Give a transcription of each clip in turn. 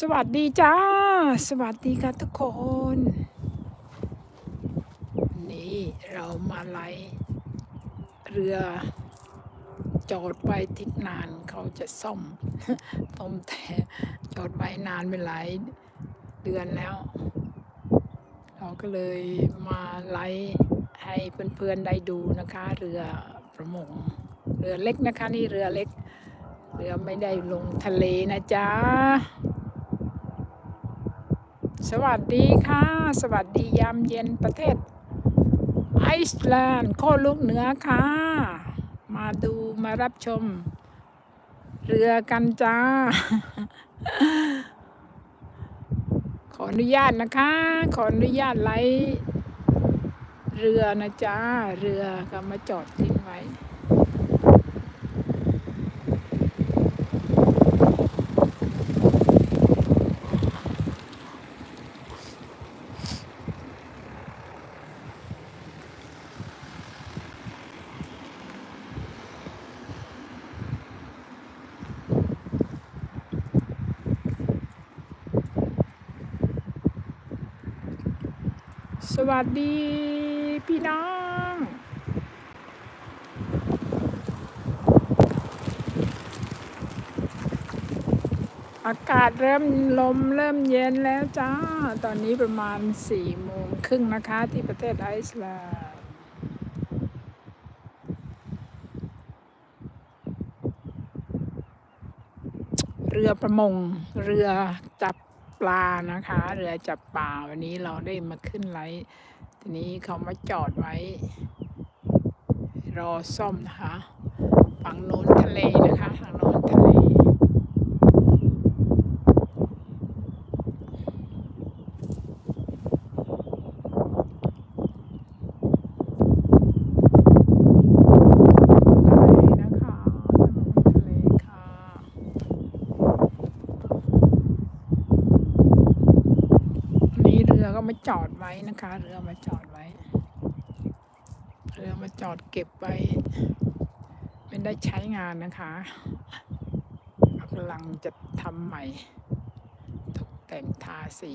สวัสดีจ้า สวัสดีค่ะทุกคนนนี้เรามาไล่เรือจอดไว้ทิศนานเขาจะซ่อมต้มแต่จอดไว้นานเป็นหลายเดือนแล้ว เราก็เลยมาไล่ให้เพื่อนๆได้ดูนะคะ เรือประมงเรือเล็กนะคะ นี่เรือเล็ก เรือไม่ได้ลงทะเลนะจ๊ะ สวัสดีค่ะ สวัสดียามเย็นประเทศ ไอซ์แลนด์โคลูกเหนือค่ะ มาดูมารับชม เรือกันจ้า ขออนุญาตนะคะ ขออนุญาตไล่เรือนะจ๊ะเรือก็มาจอดทิ้งไว้ สวัสดีพี่น้อง อากาศเริ่มลมเริ่มเย็นแล้วจ้า ตอนนี้ประมาณสี่โมงครึ่งนะคะที่ประเทศไอซ์แลนด์เรือประมง เรือจับ ปลานะคะ เรือจับปลาวันนี้เราได้มาขึ้นไลท์ทีนี้เขามาจอดไว้ รอซ่อมนะคะ ฝั่งโน้นทะเลนะคะฝั่งโน้นทะเล ได้นะคะถนนทะเลค่ะ นี่เรือก็มา จอดไว้นะคะ เรือมาจอดไว้ เรือมาจอดเก็บไว้ไม่ได้ใช้งานนะคะกำลังจะทำใหม่ ตกแต่งทาสี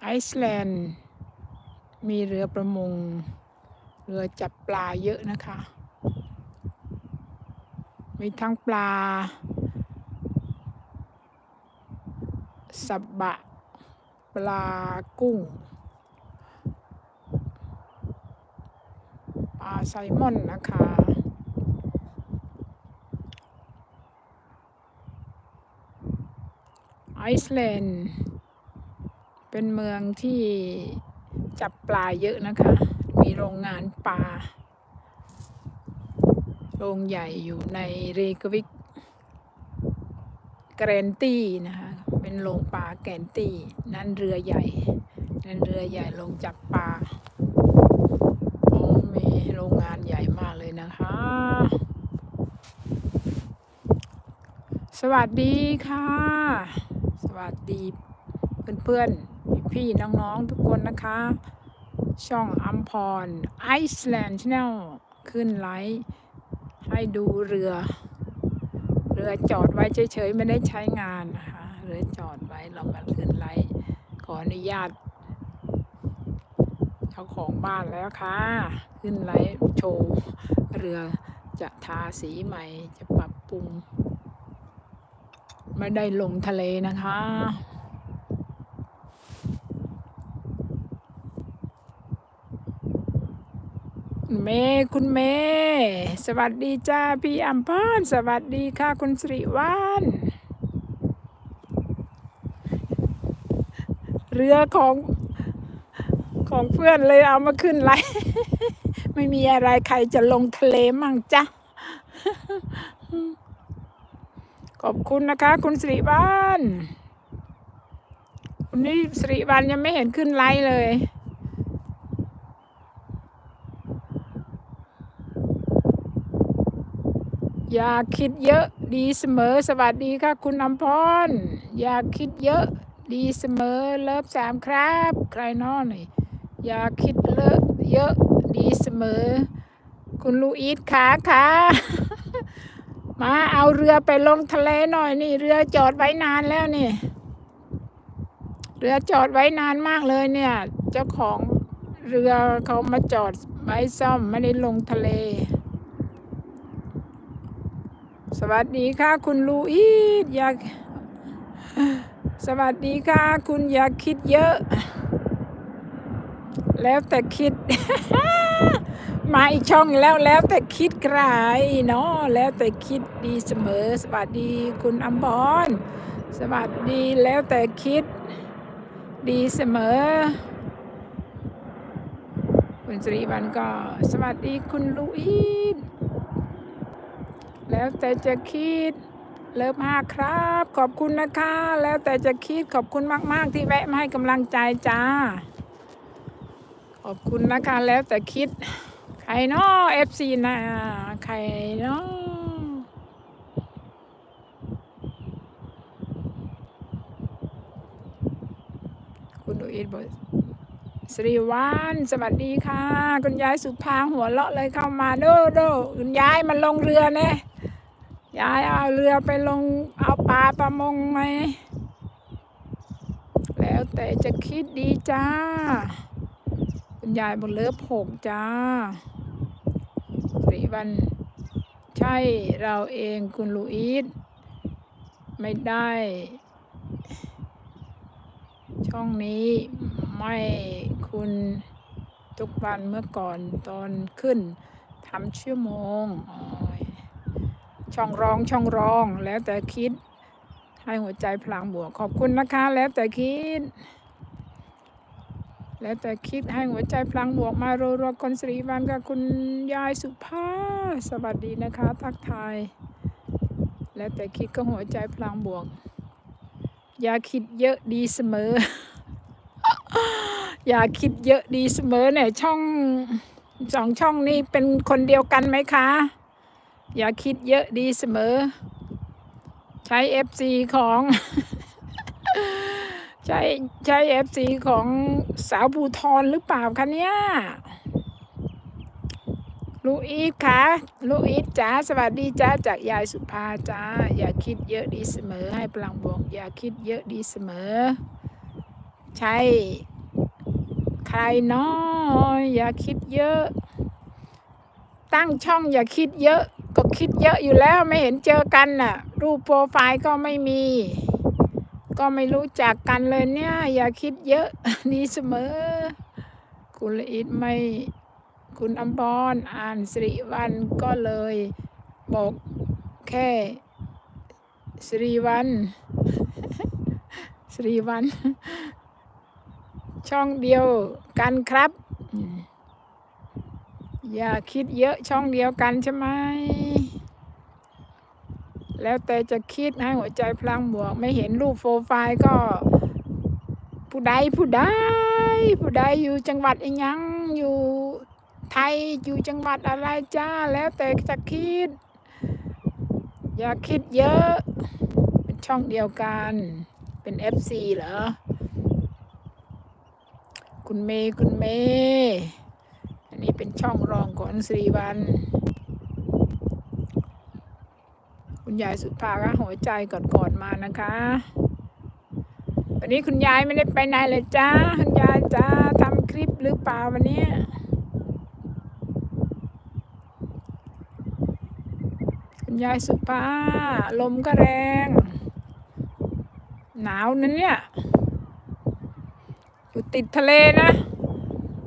ไอซ์แลนด์มีเรือประมง เรือจับปลาเยอะนะคะ มีทั้งปลาสับบะ ปลากุ้ง ปลาไซมอนนะคะ ไอซ์แลนด์ เป็นเมืองที่จับปลาเยอะนะคะ มีโรงงานปลา โรงใหญ่อยู่ในเรกวิกแกรนตี้นะคะเป็นโรงปลาแกรนตี้ นั่นเรือใหญ่ นั่นเรือใหญ่โรงจับปลาโอ้มีโรงงานใหญ่มากเลยนะคะ สวัสดีค่ะ สวัสดีเพื่อนๆ พี่ๆ น้องๆ ทุกคนนะคะ ช่องอัมพรไอซ์แลนด์ชแนลขึ้นไลฟ์ ให้ดูเรือ เรือจอดไว้เฉยๆไม่ได้ใช้งานนะคะเรือจอดไว้เรามาขึ้นไลฟ์ขออนุญาตเจ้าของบ้านแล้วค่ะ ขึ้นไลฟ์โชว์เรือจะทาสีใหม่จะปรับปรุง ไม่ได้ลงทะเลนะคะ เมย์คุณเมย์สวัสดีจ้าพี่อัมพรสวัสดีค่ะคุณสิริวัลเรือของของเพื่อนเลยเอามาขึ้นไล่ไม่มีอะไรใครจะลงทะเลมั่งจ้ะขอบคุณนะคะ คุณสิริวัลวันนี้สิริวัลยังไม่เห็นขึ้นไลฟ์เลย อย่าคิดเยอะดีเสมอสวัสดีค่ะ คุณอำพร อย่าคิดเยอะดีเสมอเลิฟสามครับ ใครน้อหน่อยอย่าคิดเลอะเยอะดีเสมอ คุณลูอีทขาขามาเอาเรือไปลงทะเลหน่อยนี่ เรือจอดไว้นานแล้วนี่ เรือจอดไว้นานมากเลยเนี่ย เจ้าของเรือเขามาจอดไว้ซ่อมไม่ได้ลงทะเล สวัสดีค่ะ คุณลูอีทอยาก สวัสดีค่ะ คุณอย่าคิดเยอะ แล้วแต่คิด มาอีกช่องแล้วแล้วแต่คิดใครเนาะแล้วแต่คิดดีเสมอ สวัสดีคุณอมพรสวัสดีแล้วแต่คิด ดีเสมอ คุณสิริวันก็ สวัสดีคุณลูอีท แล้วแต่จะคิด เลิฟห้าครับ ขอบคุณนะคะ แล้วแต่จะคิดขอบคุณมาก ๆ ที่แวะมาให้กำลังใจจ้า ขอบคุณนะคะ แล้วแต่คิด ใครเนาะเอฟซีนะใครเนาะคุณดูอิทบอกสริวันสวัสดีค่ะ คุณยายสุภาหัวเราะเลยเข้ามาโดโดคุณยายมันลงเรือเนี่ย ยายเอาเรือไปลงเอาปลาประมงไหม แล้วแต่จะคิดดีจ้า คุณยายบนเลือผกจ้าสิวันใช่เราเองคุณลูอีสไม่ได้ ช่องนี้ไม่คุณทุกวันเมื่อก่อนตอนขึ้นทำชั่วโมงอ๋อ ช่องรองช่องรอง แล้วแต่คิด ให้หัวใจพลังบวกขอบคุณนะคะ แล้วแต่คิด แล้วแต่คิดให้หัวใจพลังบวกมารัวๆคนสิริวันกับคุณยายสุภาสวัสดีนะคะ ทักทาย แล้วแต่คิดก็หัวใจพลังบวก อย่าคิดเยอะดีเสมอ อย่าคิดเยอะดีเสมอเนี่ยช่องสองช่องนี้เป็นคนเดียวกันไหมคะ อย่าคิดเยอะดีเสมอ ใช้ FC ของ ใช้ใช้ FC ของสาวภูทรหรือเปล่าคะเนี่ยลูอีทคะลูอีทจ้าสวัสดีจ้าจากยายสุภาจ้า อย่าคิดเยอะดีเสมอ ให้พลังบวก อย่าคิดเยอะดีเสมอ ใช่ ใครน้อยอย่าคิดเยอะ ตั้งช่องอย่าคิดเยอะ คิดเยอะอยู่แล้วไม่เห็นเจอกันน่ะ รูปโปรไฟล์ก็ไม่มี ก็ไม่รู้จักกันเลยเนี่ย อย่าคิดเยอะดีเสมอ คุณละอิดไม่ คุณอัมพรอ่านสิริวันก็เลยบอกแค่สิริวันสิริวัน ช่องเดียวกันครับอย่าคิดเยอะช่องเดียวกันใช่ไหม แล้วแต่จะคิดให้หัวใจพลังบวก ไม่เห็นรูปโปรไฟล์ก็ ผู้ใดผู้ใดผู้ใดอยู่จังหวัดอีหยังอยู่ไทยอยู่จังหวัดอะไรจ้า แล้วแต่จะคิด อย่าคิดเยอะเป็นช่องเดียวกันเป็น FC เหรอ คุณเมย์คุณเมย์อันนี้เป็นช่องรองของสริวัน คุณยายสุภาก็หัวใจกอดๆมานะคะ วันนี้คุณยายไม่ได้ไปไหนเลยจ้าคุณยายจ้าทำคลิปหรือเปล่าวันนี้คุณยายสุภาลมก็แรง หนาวนั้นเนี่ยอยู่ติดทะเลนะ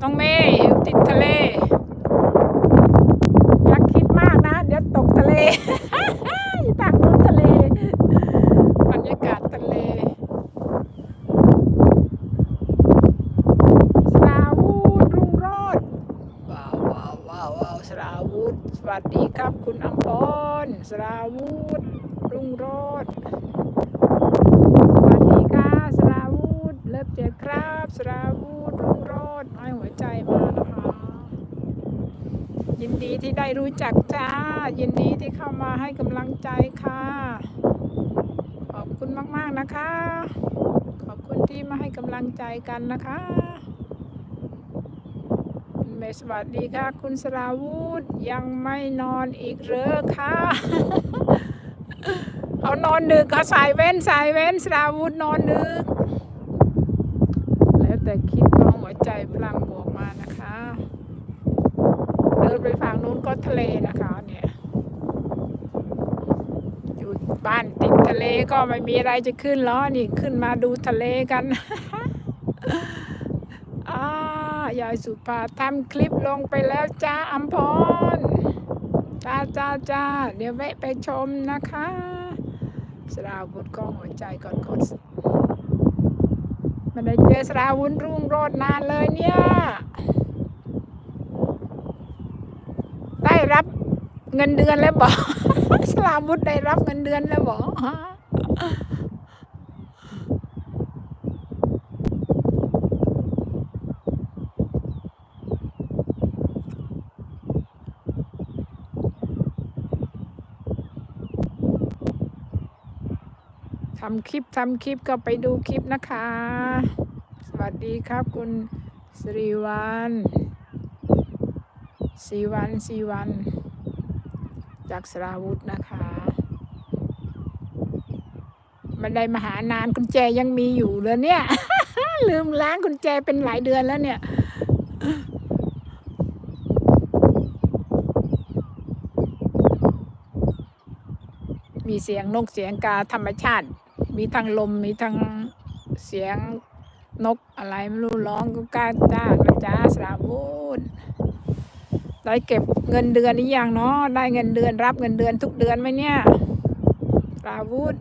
น้องเมย์อยู่ติดทะเล อย่าคิดมากนะ เดี๋ยวตกทะเล อยู่ทางนู้นทะเล บรรยากาศทะเล สราวุธรุ่งโรจน์ว้าวว้าวว้าวว้าวสราวุธสวัสดีครับคุณอัมพรสราวุธรุ่งโรจน์สวัสดีค่ะสราวุธเลิฟเจอครับสราวุธรุ่งโรจน์ให้หัวใจมานะคะ ยิน ดีที่ได้รู้จักจ้า ยินดีที่เข้ามาให้กำลังใจค่ะ ขอบคุณมากๆนะคะ ขอบคุณที่มาให้กำลังใจกันนะคะเมสวัสดีค่ะ คุณสราวุธยังไม่นอนอีกเหรอคะเขานอนดึกเขาสายเว้นสายเว้นสราวุธนอนดึก แล้วแต่คิดของหัวใจพลังบวกมานะคะ เดินไปฝั่งนู้นก็ทะ เลนะคะเนี่ยอยู่บ้านติดทะเลก็ไม่มีอะไรจะขึ้นล้อนี่ขึ้นมาดูทะเลกันอ่ายายสุภาทำคลิปลงไปแล้วจ้าอัมพรจ้าจ้าจ้าเดี๋ยวแวะไปชมนะคะสราวุธก็หัวใจก่อนกดมันได้เจอสราวุธรุ่งโรจน์นานเลยเนี่ย ได้รับ เงินเดือนแล้วบอกสลาวุธได้รับเงินเดือนแล้วบอกทำคลิปทำคลิปก็ไปดูคลิปนะคะ สวัสดีครับคุณสิริวันสีวันสีวัน จากสราวุธนะคะมันได้มาหานานกุญแจยังมีอยู่เลยเนี่ย ลืมล้างกุญแจเป็นหลายเดือนแล้วเนี่ยมีเสียงนกเสียงกาธรรมชาติ มีทั้งลมมีทั้งเสียงนกอะไรไม่รู้ร้องก็กล้าจ้านะจ้าสราวุธ ได้เก็บเงินเดือนนี้ยังเนาะได้เงินเดือนรับเงินเดือนทุกเดือนไหมเนี่ยสราวุธ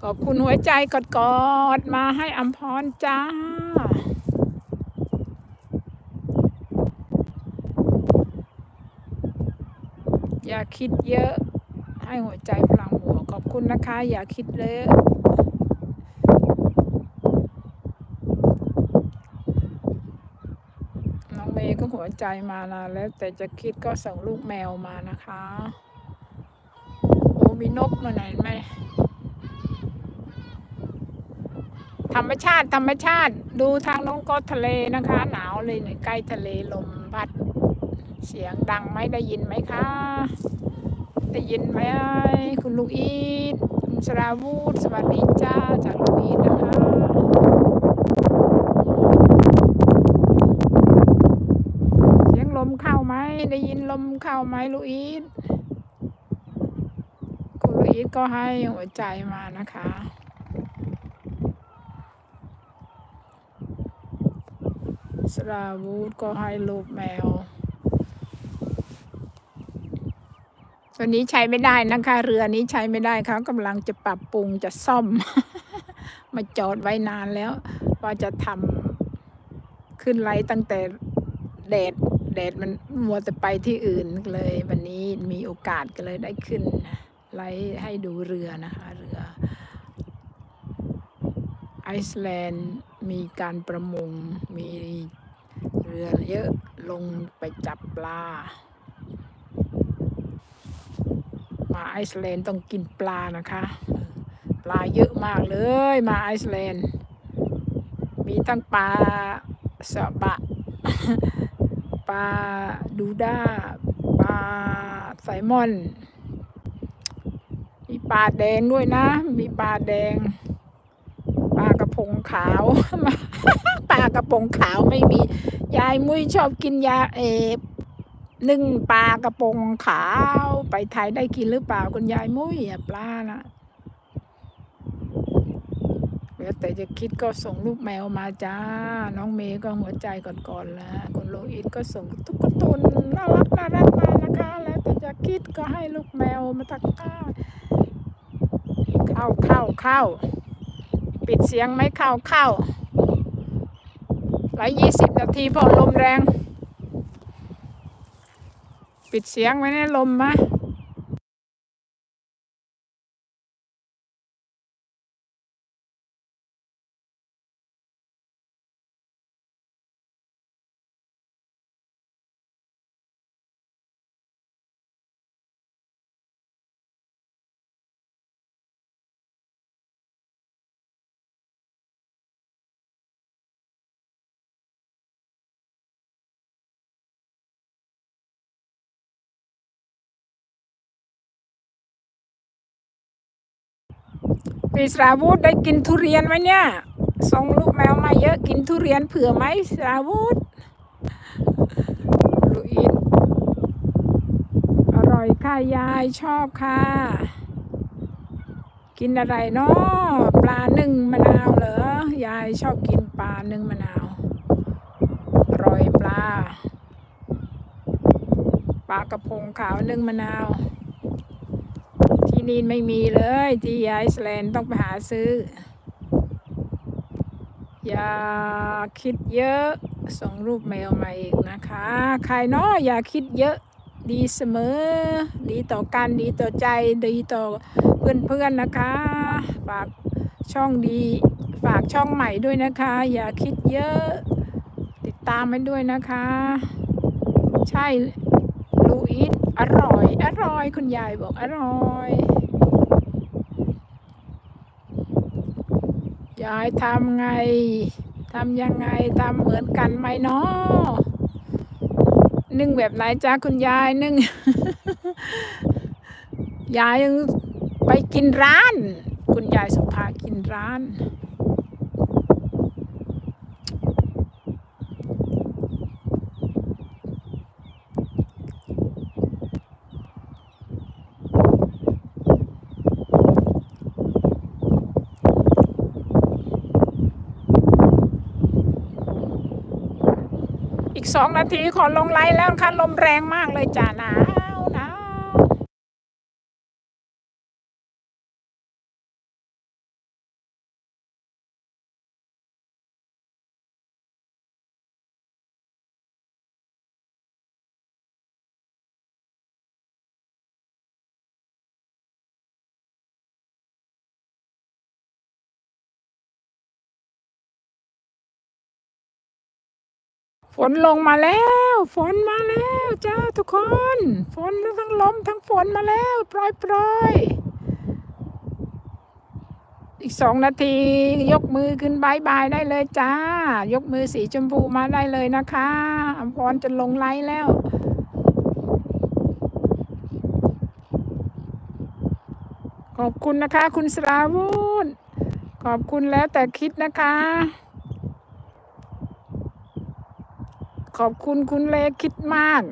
ขอบคุณหัวใจกอดๆมาให้อัมพรจ้าอย่าคิดเยอะ ให้หัวใจพลังบวกขอบคุณนะคะ อย่าคิดเยอะ น้องเมย์ก็หัวใจมานะแล้ว แต่จะคิดก็ส่งลูกแมวมานะคะ โอ้มีนกมาไหนไหมธรรมชาติธรรมชาติดูทางน้องก็ทะเลนะคะ หนาวเลยเนี่ยใกล้ทะเลลมพัด เสียงดังไหมได้ยินไหมคะ ได้ยินไหมคุณลูกอีทคุณสราวุธสวัสดีจ้าจากลูกอีทนะคะ เสียงลมเข้า ไหมได้ยินลมเข้าไหมลูอีทคุณลูอีทก็ให้หัวใจมานะคะ สราวุธก็ให้ลูกแมว ตัวนี้ใช้ไม่ได้นะคะ เรือนี้ใช้ไม่ได้เขากำลังจะปรับปรุงจะซ่อม มาจอดไว้นานแล้ว ว่าจะทำขึ้นไลตั้งแต่แดด แดดมันมัวแต่ไปที่อื่นเลย วันนี้มีโอกาสก็เลยได้ขึ้นไลท์ให้ดูเรือนะคะเรือไอซ์แลนด์มีการประมงมีเรือเยอะลงไปจับปลา มาไอซ์แลนด์ต้องกินปลานะคะ ปลาเยอะมากเลยมาไอซ์แลนด์มีทั้งปลาสบะ ลาดูด้าปลาไซมอน มีปลาแดงด้วยนะ มีปลาแดง ปลากระพงขาวปลากระพงขาวไม่มี ยายมุ้ยชอบกินยาเอฟนึ่งปลากระพงขาว ไปไทยได้กินหรือเปล่าคุณยายมุ้ยปลานะ แล้วแต่จะคิดก็ส่งลูกแมวมาจ้า น้องเมย์ก็หัวใจก่อนๆแล้วคุณโลอินก็ส่งตุ๊กตุนน่ารักน่ารักมานะคะ แล้วแต่จะคิดก็ให้ลูกแมวมาทักทาเข้าเข้าเข้า ปิดเสียงไหมเข้าเข้าหลายยี่สิบนาทีพอลมแรง ปิดเสียงไว้ในลมมะ ปีสราวุธได้กินทุเรียนไหมเนี่ยส่งลูกแมวมาเยอะกินทุเรียนเผื่อไหมสราวุธลูอินอร่อยค่ะยายชอบค่ะ กินอะไรเนาะปลาหนึ่งมะนาวเหรอยายชอบกินปลาหนึ่งมะนาวอร่อยปลา ปลากระพงขาวหนึ่งมะนาว ที่นี่ไม่มีเลย ที่ไอซ์แลนด์ต้องไปหาซื้อ อย่าคิดเยอะ ส่งรูปแมวมาอีกนะคะ ใครเนาะอย่าคิดเยอะดีเสมอ ดีต่อกันดีต่อใจดีต่อเพื่อนๆนะคะ ฝากช่องดีฝากช่องใหม่ด้วยนะคะ อย่าคิดเยอะ ติดตามไปด้วยนะคะ ใช่ลูอิส อร่อย อร่อย คุณยายบอกอร่อย ยายทำไง ทำยังไง ทำเหมือนกันไหมเนาะนึ่งแบบไหนจ้าคุณยายนึ่ง ยายยังไปกินร้าน คุณยายสุภากินร้าน อีกสองนาทีขอลงไลน์แล้วค่ะลมแรงมากเลยจ้านาวหนาว ฝนลงมาแล้ว ฝนมาแล้วจ้าทุกคน ฝนทั้งลมทั้งฝนมาแล้วปล่อยปล่อยอีกสองนาทียกมือขึ้นบายบายได้เลยจ้า ยกมือสีชมพูมาได้เลยนะคะอมพรจะลงไลน์แล้วขอบคุณนะคะ คุณสราวุธขอบคุณแล้วแต่คิดนะคะ ขอบคุณคุณเลคิดมาก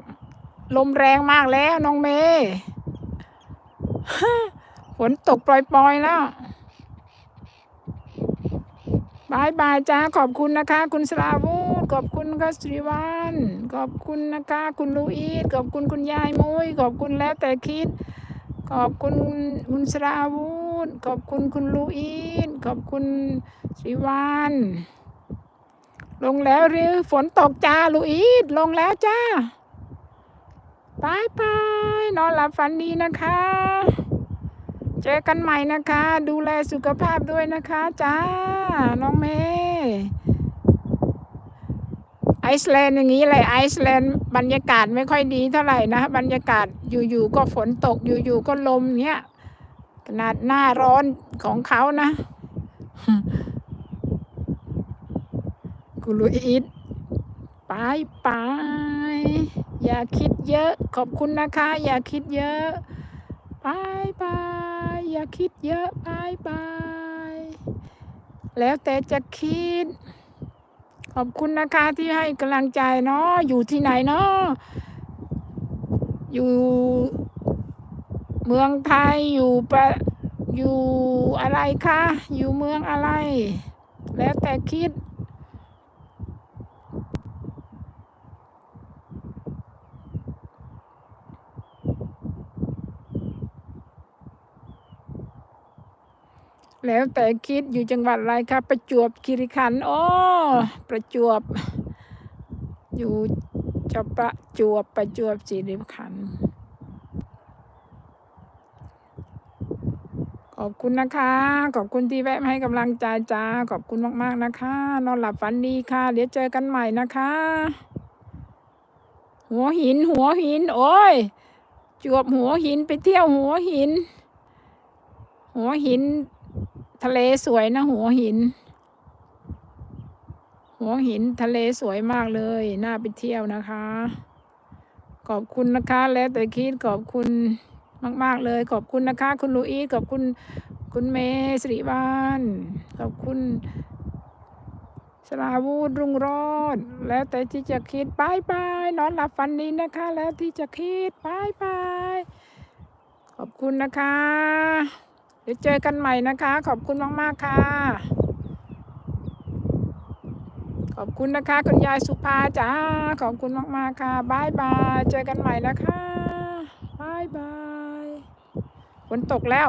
ลมแรงมากแล้วน้องเมย์ฝนตกปล่อยๆแล้วบายบายจ้าขอบคุณนะคะ คุณสราวุธขอบคุณค่ะสิริวัลขอบคุณนะคะ คุณลูอีสขอบคุณคุณยายมุ้ยขอบคุณแล้วแต่คิด ขอบคุณคุณสราวุธขอบคุณคุณลูอีสขอบคุณสิริวัล ลงแล้วหรือฝนตกจ้าลูอีดลงแล้วจ้าบายบายนอนหลับฝันดีนะคะ เจอกันใหม่นะคะ ดูแลสุขภาพด้วยนะคะจ้า น้องเมย์ไอซ์แลนด์อย่างนี้เลยไอซ์แลนด์บรรยากาศไม่ค่อยดีเท่าไหร่นะ บรรยากาศอยู่ๆก็ฝนตกอยู่ๆก็ลมเนี้ยขนาดหน้าร้อนของเขานะ คุณลุอิทไปไปอย่าคิดเยอะ ขอบคุณนะคะ อย่าคิดเยอะไปไปอย่าคิดเยอะไปไปแล้วแต่จะคิด ขอบคุณนะคะที่ให้กำลังใจเนาะอยู่ที่ไหนเนาะอยู่เมืองไทยอยู่ประอยู่อะไรคะ อยู่เมืองอะไร แล้วแต่คิด แล้วแต่คิดอยู่จังหวัดอะไรครับประจวบคีรีขันธ์อ๋อประจวบ อยู่จะประจวบประจวบคีรีขันธ์ขอบคุณนะคะ ขอบคุณที่แวะมาให้กำลังใจจ้าขอบคุณมาก ๆนะคะ นอนหลับฝันดีค่ะ เดี๋ยวเจอกันใหม่นะคะ หัวหิน หัวหิน โอ้ย จวบหัวหินไปเที่ยวหัวหิน หัวหิน ทะเลสวยนะหัวหิน หัวหินทะเลสวยมากเลย น่าไปเที่ยวนะคะ ขอบคุณนะคะ แล้วแต่คิดขอบคุณมาก ๆ เลย ขอบคุณนะคะ คุณลูอีสขอบคุณคุณเมสริวัลขอบคุณสลาวูดรุ่งโรจน์แล้วแต่ที่จะคิดบายบายนอนหลับฝันดีนะคะ แล้วที่จะคิดบายบายขอบคุณนะคะ ดี๋ยวเจอกันใหม่นะคะ ขอบคุณมาก ๆ ค่ะ ขอบคุณนะคะ คุณยายสุภาจ้า ขอบคุณมาก ๆ ค่ะบายบาย เจอกันใหม่นะคะบายบายฝนตกแล้ว